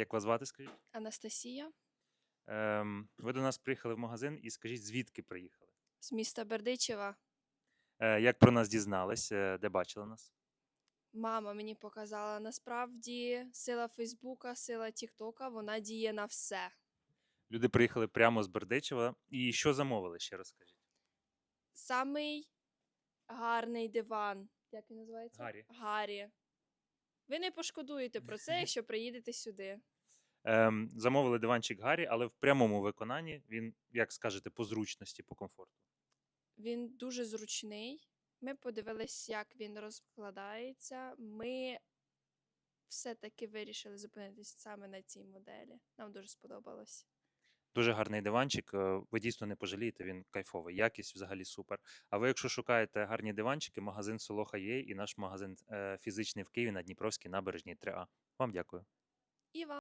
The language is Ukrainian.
Як вас звати, скажіть? Анастасія Ем, ви до нас приїхали в магазин і скажіть, звідки приїхали? з міста Бердичева. Е, як про нас дізнались, е, де бачили нас? Мама мені показала. Насправді сила Фейсбука, сила Тіктока, вона діє на все. Люди приїхали прямо з Бердичева. І що замовили, ще розкажіть. Самий гарний диван. Як він називається? Гаррі. Гаррі. Ви не пошкодуєте про це, якщо приїдете сюди. Ем, замовили диванчик Гаррі, але в прямому виконанні він, як скажете, по зручності, по комфорту. Він дуже зручний. Ми подивились, як він розкладається. Ми все-таки вирішили зупинитись саме на цій моделі. Нам дуже сподобалось. Дуже гарний диванчик. е, Ви дійсно не пожалієте, він кайфовий. Якість взагалі супер. А ви, якщо шукаєте гарні диванчики, магазин Солоха є і наш магазин е, фізичний в Києві на Дніпровській набережній 3А. Вам дякую. І вам.